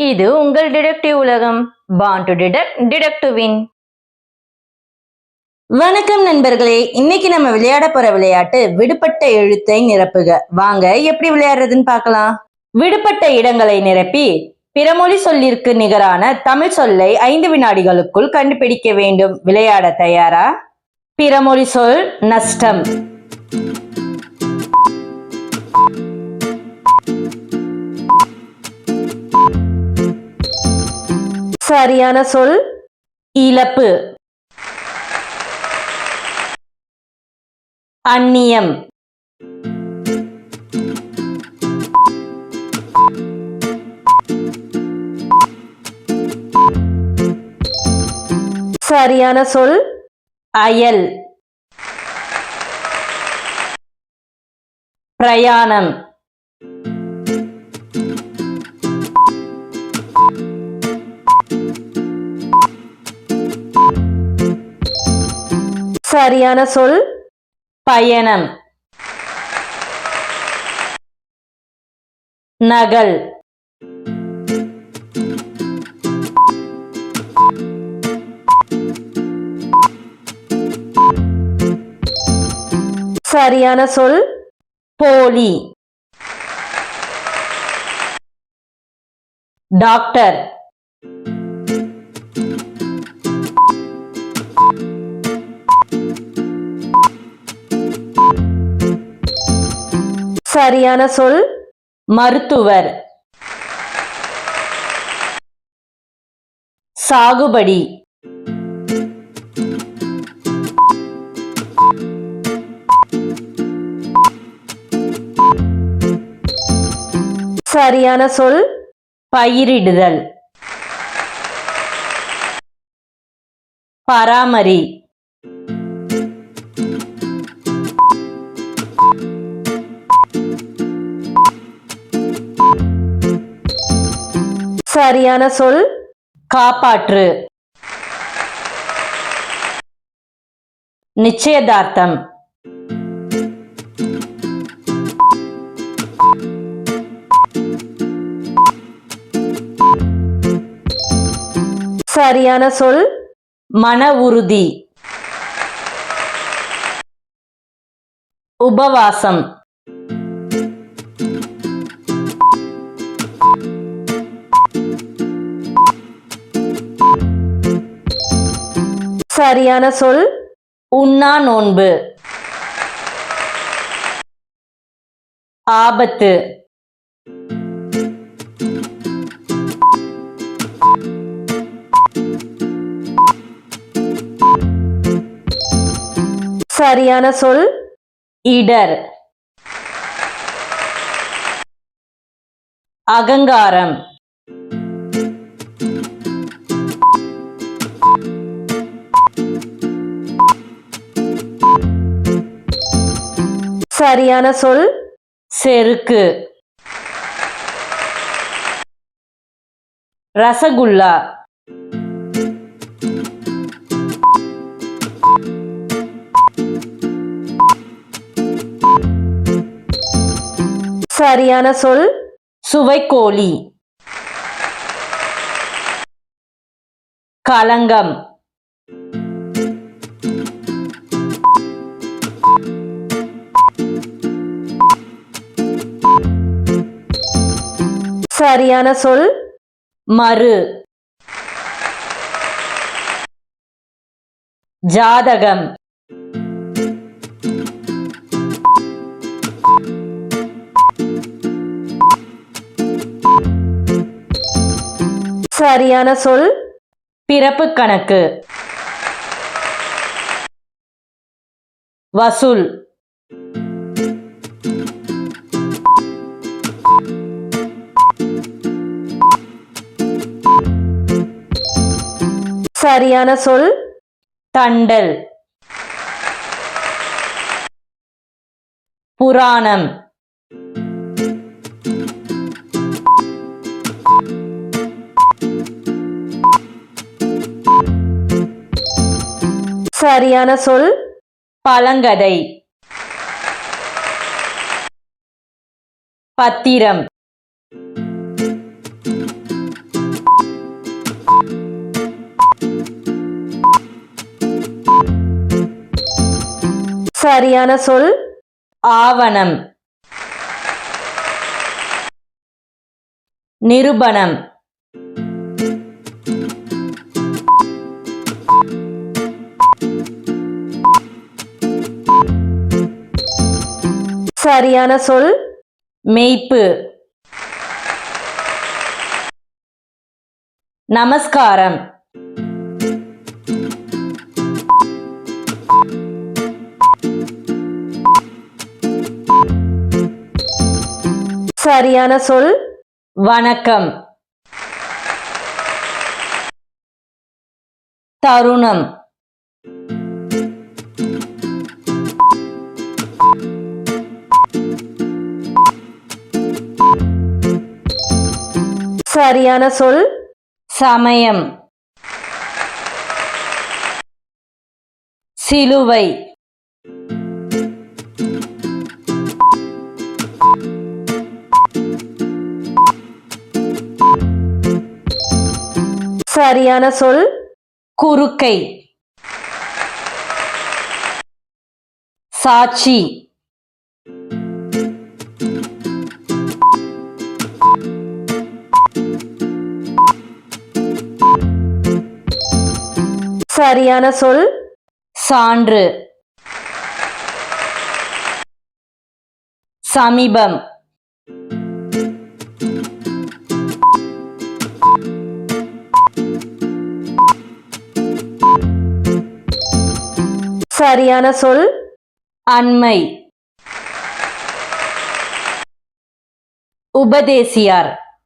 இது உங்கள் டிடெக்டிவ் உலகம். Born to detect detect win வணக்கம் நண்பர்களே. இன்னைக்கு நம்ம விளையாட போற விளையாட்டு விடுபட்ட எழுத்தை நிரப்புக. வாங்க எப்படி விளையாடுறதுன்னு பார்க்கலாம். விடுபட்ட இடங்களை நிரப்பி பிறமொழி சொல்லிற்கு நிகரான தமிழ் சொல்லை ஐந்து வினாடிகளுக்குள் கண்டுபிடிக்க வேண்டும். விளையாட தயாரா? பிறமொழி சொல் நஷ்டம். சரியான சொல் இழப்பு. அந்நியம். சரியான சொல் அயல். பிரயாணம். சரியான சொல்? பயணம். நகல். சரியான சொல்? போலி. டாக்டர். சரியான சொல் மருத்துவர். சாகுபடி. சரியான சொல் பயிரிடுதல். பராமரி. சரியான சொல் காப்பாற்று. நிச்சயதார்த்தம். சரியான சொல் மன உறுதி. உபவாசம். சரியான சொல் உண்ணா நோன்பு. ஆபத்து. சரியான சொல் இடர். அகங்காரம். சரியான சொல்? செருக்கு. ரசகுல்லா. சரியான சொல்? சுவைக்கோழி. களங்கம். சரியான சொல்? மறு. ஜாதகம். சரியான சொல்? பிறப்பு கணக்கு. வசூல். சரியான சொல்? தண்டல். புராணம். சரியான சொல்? பழங்கதை. பத்திரம். சரியான சொல் ஆவணம். நிருபணம். சரியான சொல் மெய்ப்பு. நமஸ்காரம். சரியான சொல் வணக்கம். தருணம். சரியான சொல் சமயம். சிலுவை. சரியான சொல் குறுக்கை. சாட்சி. சரியான சொல் சான்று. சமீபம். சரியான சொல்? அண்மை. உபதேசியார்.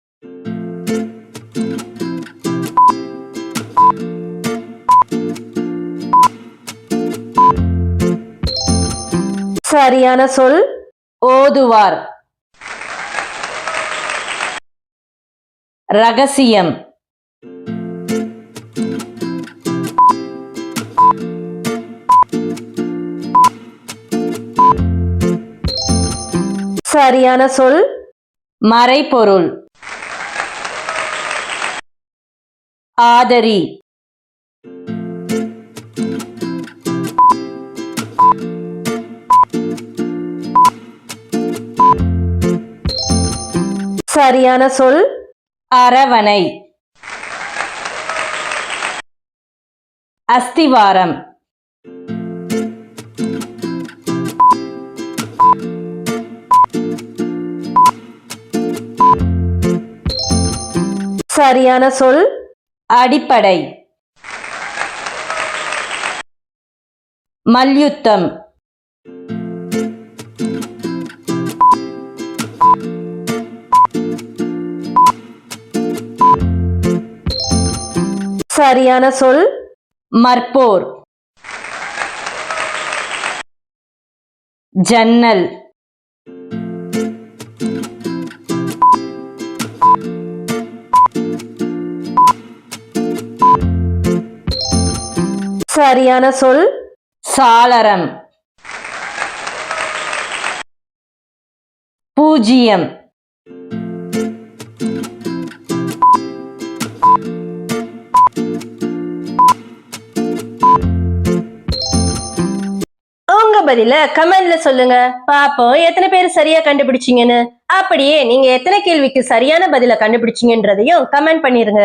சரியான சொல்? ஓதுவார். ரகசியம். சரியான சொல்? மறைபொருள். ஆதரி. சரியான சொல்? அரவணை. அஸ்திவாரம். சரியான சொல்? அடிப்படை. மல்யுத்தம். சரியான சொல்? மற்போர். ஜன்னல். சரியான சொல்? சாளரம். பூஜ்ஜியம். உங்க பதில கமெண்ட்ல சொல்லுங்க. பாப்போம் எத்தனை பேர் சரியா கண்டுபிடிச்சீங்கன்னு. அப்படியே நீங்க எத்தனை கேள்விக்கு சரியான பதில கண்டுபிடிச்சீங்கன்றதையும் கமெண்ட் பண்ணிருங்க.